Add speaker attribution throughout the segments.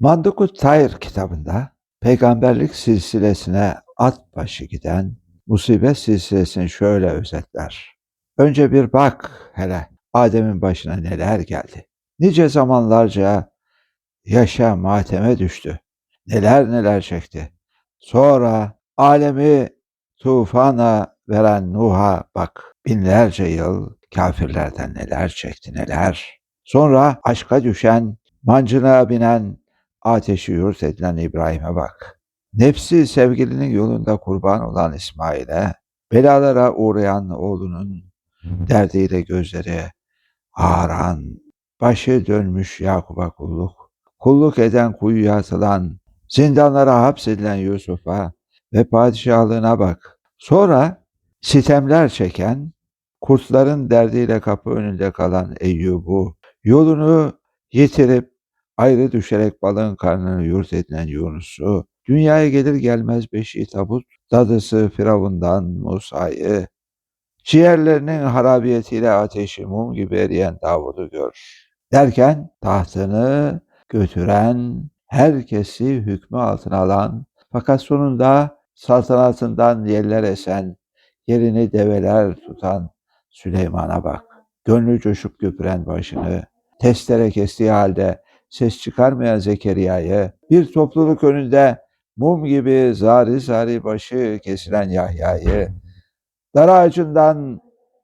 Speaker 1: Mandukut Tayr kitabında peygamberlik silsilesine at başı giden musibet silsilesini şöyle özetler. Önce bir bak hele Adem'in başına neler geldi. Nice zamanlarca yaşa mateme düştü. Neler neler çekti. Sonra alemi tufana veren Nuh'a bak. Binlerce yıl kafirlerden neler çekti neler. Sonra aşka düşen, mancına binen, ateşi yurt edilen İbrahim'e bak. Nefsi sevgilinin yolunda kurban olan İsmail'e, belalara uğrayan oğlunun derdiyle gözleri ağaran, başı dönmüş Yakup'a kulluk, kulluk eden kuyuya atılan, zindanlara hapsedilen Yusuf'a ve padişahlığına bak. Sonra sitemler çeken, kurtların derdiyle kapı önünde kalan Eyyub'u, yolunu yitirip ayrı düşerek balığın karnını yurt edilen Yunus'u, dünyaya gelir gelmez beşi tabut, dadısı Firavun'dan Musa'yı, ciğerlerinin harabiyetiyle ateşi mum gibi eriyen Davud'u gör. Derken tahtını götüren, herkesi hükmü altına alan, fakat sonunda saltanatından yeller esen, yerini develer tutan Süleyman'a bak. Gönlü coşup köpüren başını, testere kestiği halde ses çıkarmayan Zekeriya'yı, bir topluluk önünde mum gibi zari zari başı kesilen Yahya'yı, dar ağacından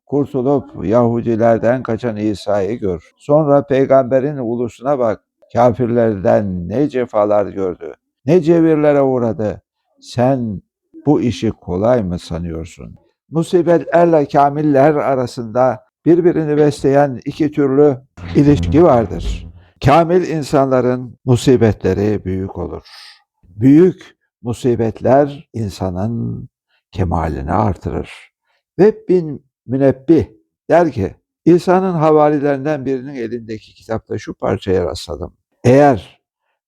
Speaker 1: kurtulup Yahudilerden kaçan İsa'yı gör. Sonra peygamberin ulusuna bak. Kafirlerden ne cefalar gördü, ne cevirlere uğradı. Sen bu işi kolay mı sanıyorsun? Musibetlerle kamiller arasında birbirini besleyen iki türlü ilişki vardır. Kamil insanların musibetleri büyük olur. Büyük musibetler insanın kemalini artırır. Ve bin münebbih der ki, İsa'nın havalilerinden birinin elindeki kitapta şu parçaya rastladım. Eğer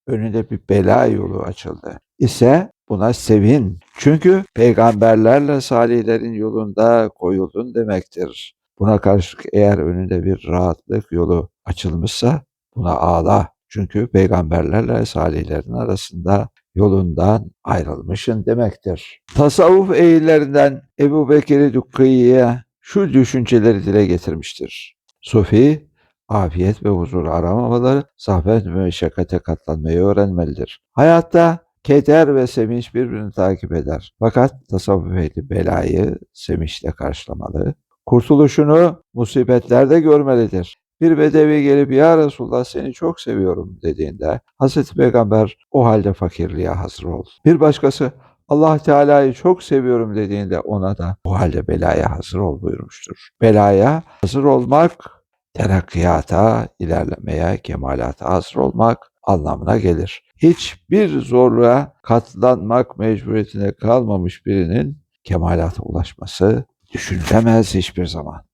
Speaker 1: önünde bir bela yolu açıldı ise buna sevin. Çünkü peygamberlerle salihlerin yolunda koyuldun demektir. Buna karşılık eğer önünde bir rahatlık yolu açılmışsa buna ağla. Çünkü peygamberlerle salihlerin arasında yolundan ayrılmışın demektir. Tasavvuf eğillerinden Ebu Bekir Dukki'ye şu düşünceleri dile getirmiştir. Sufi, afiyet ve huzur aramamaları, zahmet ve meşakkate katlanmayı öğrenmelidir. Hayatta keder ve sevinç birbirini takip eder. Fakat tasavvuf ehli belayı sevinçle karşılamalı. Kurtuluşunu musibetlerde görmelidir. Bir bedevi gelip ya Resulullah seni çok seviyorum dediğinde Hazreti Peygamber o halde fakirliğe hazır ol. Bir başkası Allah Teala'yı çok seviyorum dediğinde ona da o halde belaya hazır ol buyurmuştur. Belaya hazır olmak terakkiyata, ilerlemeye, kemalata hazır olmak anlamına gelir. Hiçbir zorluğa katlanmak mecburiyetine kalmamış birinin kemalata ulaşması düşünülemez hiçbir zaman.